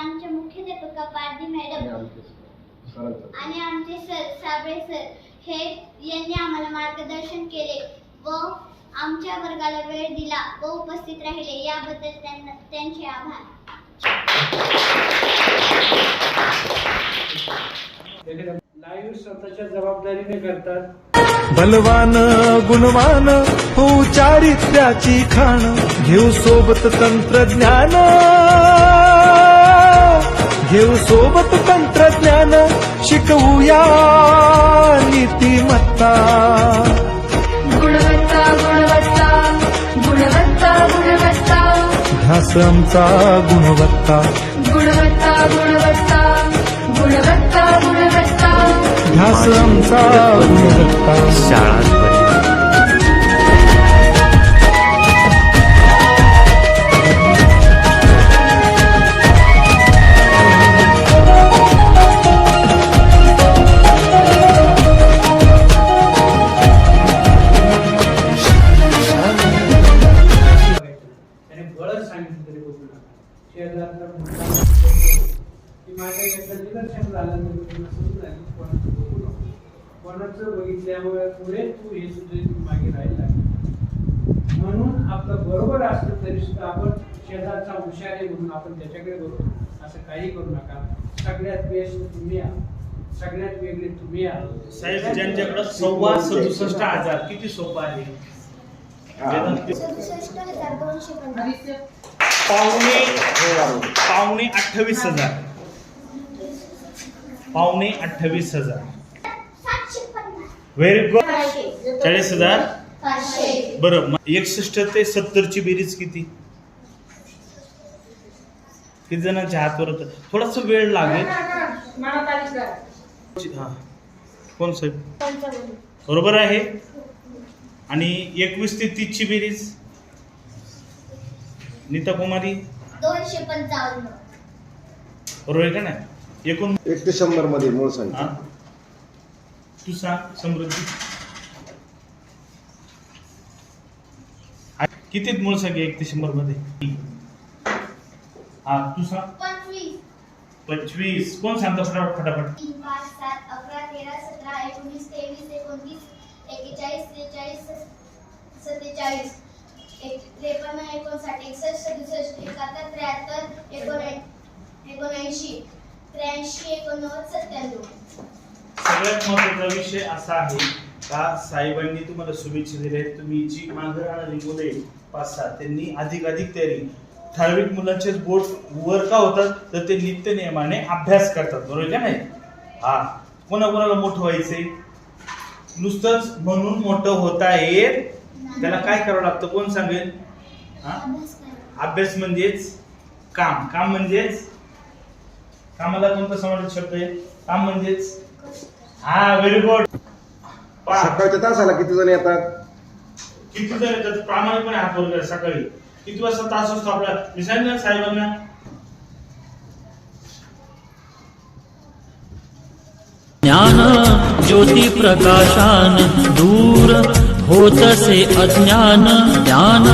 आमचे मुख्याध्यापिका पारधी मॅडम. आणि आमचे सर. साबळे सर हे यांनी आम्हाला मार्गदर्शन केले व आमच्या वर्गाला वेळ दिला व उपस्थित राहिले. याबद्दल त्यांना त्यांचे आभार. लाईव्ह स्वतःच्या जबाबदारीने करतात. बलवान गुणवान हो चारित्र्याची खाण. घेऊ सोबत तंत्रज्ञान. घेऊ सोबत तंत्रज्ञान शिकवूया नीतिमत्ता गुणवत्ता गुणवत्ता गुणवत्ता गुणवत्ता. ध्यास आमचा गुणवत्ता. गुणवत्ता गुणवत्ता गुणवत्ता गुणवत्ता. ध्यास आमचा गुणवत्ता. त्याने झालं तर मी तुला समजून आली कोणाचं बघू नको कोणाचं बघितल्यामुळे पुढे तू हे. सुद्धा तू मागे राहिला म्हणून आपलं बरोबर असलं तरी सुद्धा आपण शेजारचा हुशार आहे म्हणून आपण त्याच्याकडे बघू असं काही करू नका सगळ्यात बेस्ट तुम्ही आहात सगळ्यात वेगळे तुम्ही आहात साहेब ज्यांच्याकडे सव्वा सदुसष्ट हजार किती सोपं आहे पावणे पावणे अठ्ठावीस हजार. पावणे अठ्ठावीस हजार. व्हेरी गुड चाळीस हजार? बरं मग एकसष्ट ते सत्तरची बेरीज किती? किती जणांच्या हातवर होतं? थोडासा वेळ लागेल. हा. कोण साहेब? बरोबर आहे. आणि एकवीस ते तीसची बेरीज? नीता कुमारी? दोनशे पंचावन्न. बरोबर आहे का नाही? एकूण एक ते शंभरमध्ये मूळ संख्या हा? तू सांग समृद्धी. आ- किती मूळ संख्या एक ते शंभरमध्ये हा तू सांग. पंचवीस. पंचवीस. कोण सांगतो फटाफट फटाफट? तीन पाच सात अकरा तेरा सतरा एकोणीस तेवीस एकोणतीस एक्केचाळीस त्रेचाळीस सत्तेचाळीस. एक त्रेपन्न एकोणसाठ एकसष्ट सदुसष्ट एकाहत्तर त्र्याहत्तर एकोणऐ एकोणऐंशी. त्र्याऐंशी एकोणनव्वद सत्त्याण्णव. सगळ्यात महत्त्वाचा विषय असा आहे का साहेबांनी तुम्हाला शुभेच्छा दिल्या आहेत. तुम्ही जी मागं राहणारी मुले पाच सहा त्यांनी अधिक अधिक तयारी ठराविक मुलांचे बोट वर का होतात? तर ते नित्य नियमाने अभ्यास करतात बरोबर का नाही? हा. कोणाकोणाला मोठं व्हायचंय? नुसतंच म्हणून मोठं होता येत. त्याला काय करावं लागतं? कोण सांगेल? हा? अभ्यास म्हणजेच काम. काम म्हणजेच कामाला कोणता समाज शब्द आहे? काम म्हणजेच? हा व्हेरी गुड सकाळच्या तासाला किती जण येतात? किती जण येतात? प्रामाणिकपणे हात वर सकाळी. किती वाजता तास असतो आपला? मी सांगितलं ना साहेबांना? ज्ञान ज्योती प्रकाशान दूर होतसे अज्ञान. ज्ञान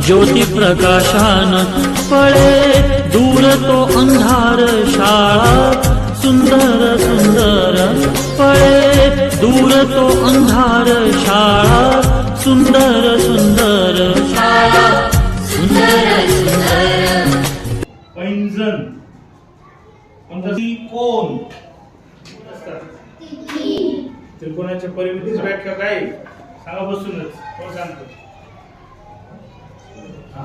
ज्योती प्रकाशान पळे दूर तो अंधार शाळा सुंदर सुंदर पळे. दूर तो अंधार शाळा सुंदर सुंदर शाळा. सुंदर सुंदर. पैंजण. कोण? त्रिकोणाच्या परिमितीची व्याख्या काय? सांगा बसूनच. कोण सांगतो? हा.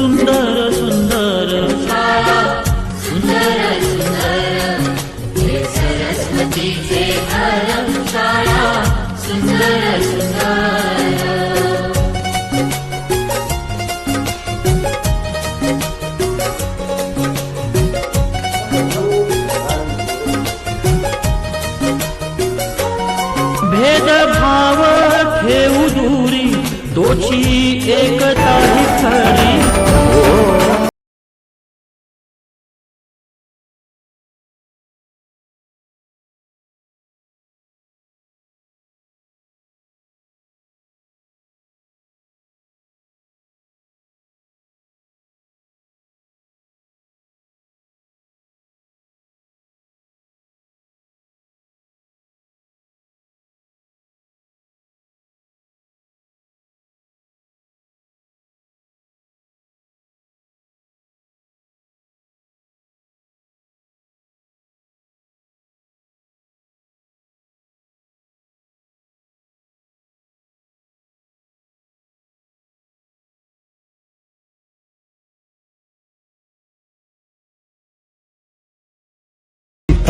సుందర సుందర సుందర సుందర भेद भाव ठेऊ दूरी दोची एकता ही खरी.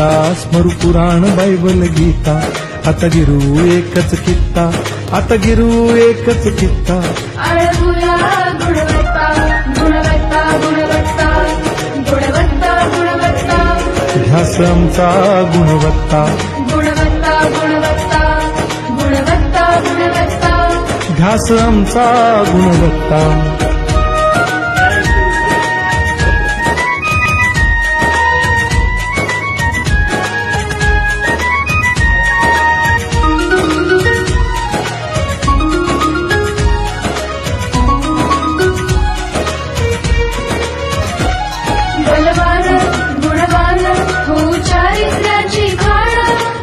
गीता स्मरू पुराण बायबल गीता. आता गिरू एकच कित्ता आता गिरू एकच कित्ता अळगुया गुणवत्ता गुणवत्ता गुणवत्ता गुणवत्ता गुणवत्ता. ध्यास आमचा गुणवत्ता. गुणवत्ता गुणवत्ता गुणवत्ता गुणवत्ता. ध्यास आमचा गुणवत्ता.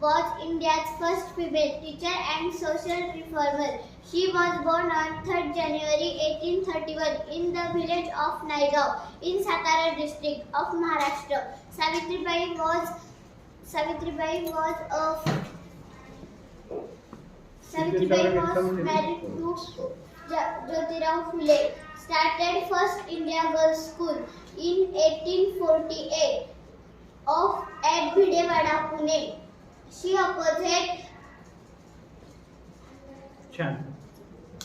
was India's first female teacher and social reformer. She was born on 3rd January 1831 in the village of Naigaon in Satara district of Maharashtra. Savitribai was Savitribai was a Savitribai was married to Jyotirao Phule. Started first India Girls School in 1848 of at Bhidewada, Pune. She opposite. छान.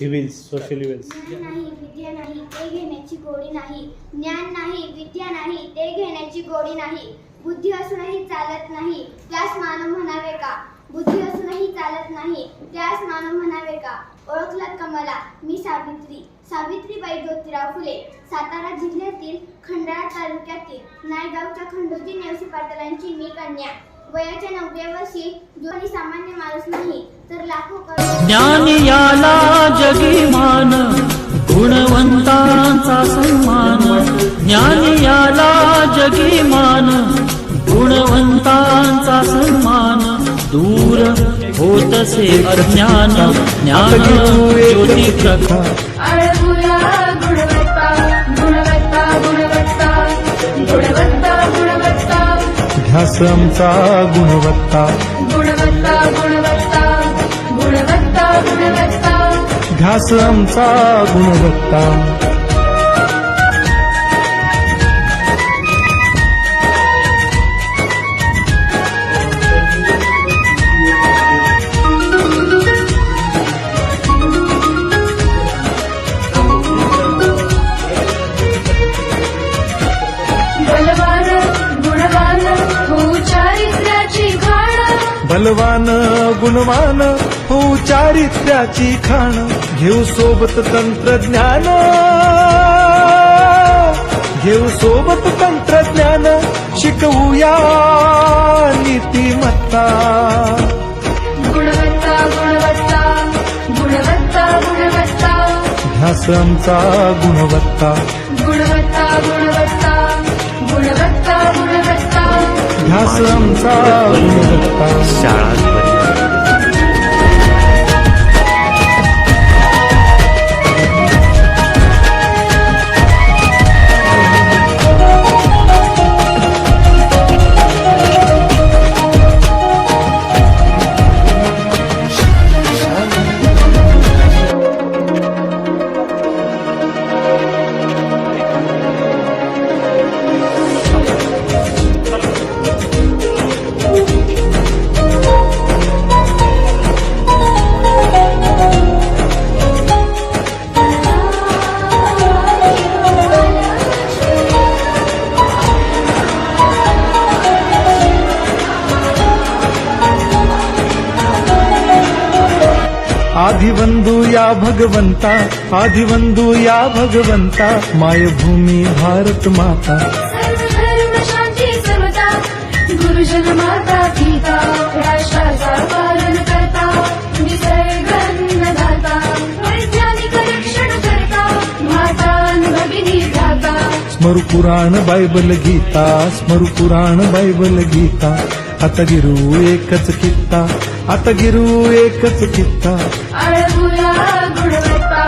इव्हिल्स social ज्ञान नाही विद्या नाही ते घेण्याची गोडी नाही. ज्ञान नाही विद्या नाही ते घेण्याची गोडी नाही. बुद्धी असूनही चालत नाही त्यास मानव म्हणावे का? बुद्धी असूनही चालत नाही त्यास मानव म्हणावे का? ओळखलात का मला? मी सावित्री. सावित्रीबाई ज्योतिराव फुले. सातारा जिल्ह्यातील खंडाळा तालुक्यातील नायगावच्या खंडोजी नेवसी पाटलांची मी कन्या. वयाच्या नवव्या वर्षी जो काही सामान्य माणूस नाही तर लाखो करोडो ज्ञान याला जगी मान गुणवंतांचा सन्मान. ज्ञान याला जगी मान गुणवंतांचा सन्मान. दूर होतसे अज्ञान ज्ञान ज्योती प्रकाश ध्यास आमचा गुणवत्ता गुणवत्ता गुणवत्ता गुणवत्ता. गुणवत्ता गुणवत्ता. गुणवान हो चारित्र्याची खाण. घेऊ सोबत तंत्रज्ञान. घेऊ सोबत तंत्रज्ञान. शिकवूया नीतिमत्ता. गुणवत्ता गुणवत्ता गुणवत्ता गुणवत्ता. ध्यास आमचा गुणवत्ता गुणवत्ता गुणवत्ता गुणवत्ता. गुणवत्ता. ध्यास आमचा गुणवत्ता आदिवंदू या भगवंता आदिवंदू या भगवंता मायभूमी भारत माता। शांती समता गुरुजन माता पिता राष्ट्राचा पालन करता निसर्गन्नदाता वैज्ञानिक रक्षण करता माता आणि भगिनी भ्राता। स्मरु पुराण बायबल गीता स्मरु पुराण बायबल गीता आता गिरू एकच कित्ता आता गिरू एकच अळगुया गुणवत्ता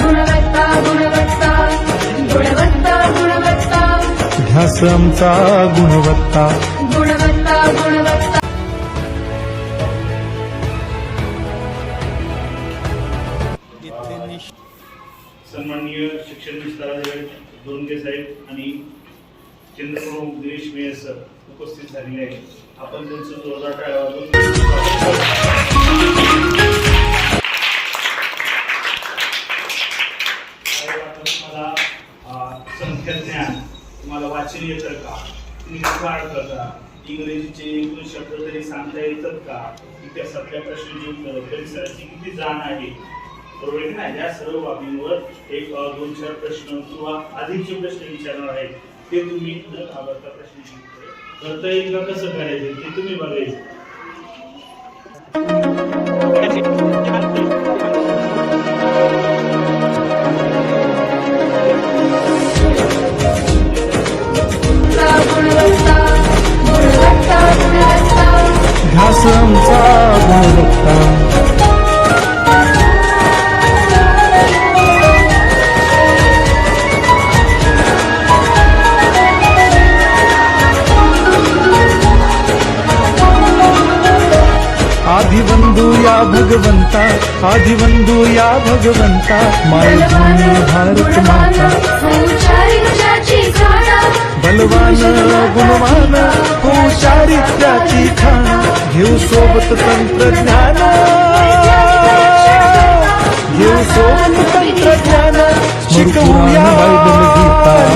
गुणवत्ता गुणवत्ता गुणवत्ता गुणवत्ता ध्यास आमचा गुणवत्ता. गुणवत्ता गुणवत्ता. सन्माननीय शिक्षण विस्ताराधिकारी दोनगे साहेब आणि केंद्रप्रमुख दिनेश मेयर सर उपस्थित झालेले आहेत. आपण त्यांचं जोरदार टाळ्या इंग्रजीचे एकूण शब्द तरी सांगता येतात का? इतिहासातल्या प्रश्नांची उत्तर परिसराची किती जाण आहे? बरोबर आहे या सर्व बाबींवर एक दोन चार प्रश्न किंवा अधिकचे प्रश्न विचारणार आहेत. ते तुम्ही न घाबरता प्रश्नांची उत्तरे करता येईल का? कसं करायचं? ते तुम्ही बघायचं. आदिवंदू या भगवंता आदिवंदू या भगवंता माय भारत माता। बलवान गुणवान हो चारित्र्याची खाण घेऊ सोबत तंत्रज्ञान. घेऊ सोबत तंत्रज्ञान. शिकवूया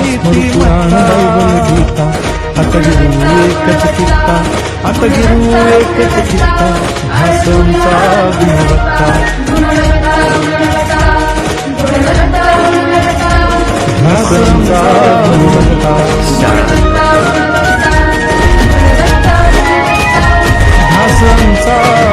नीती पुराण बायबल गीता. आता गिरू एकच कित्ता आता गिरू एकच कित्ता भाषांचा गुणवत्ता गुणवत्ता. 生长，生长，生长，它生长。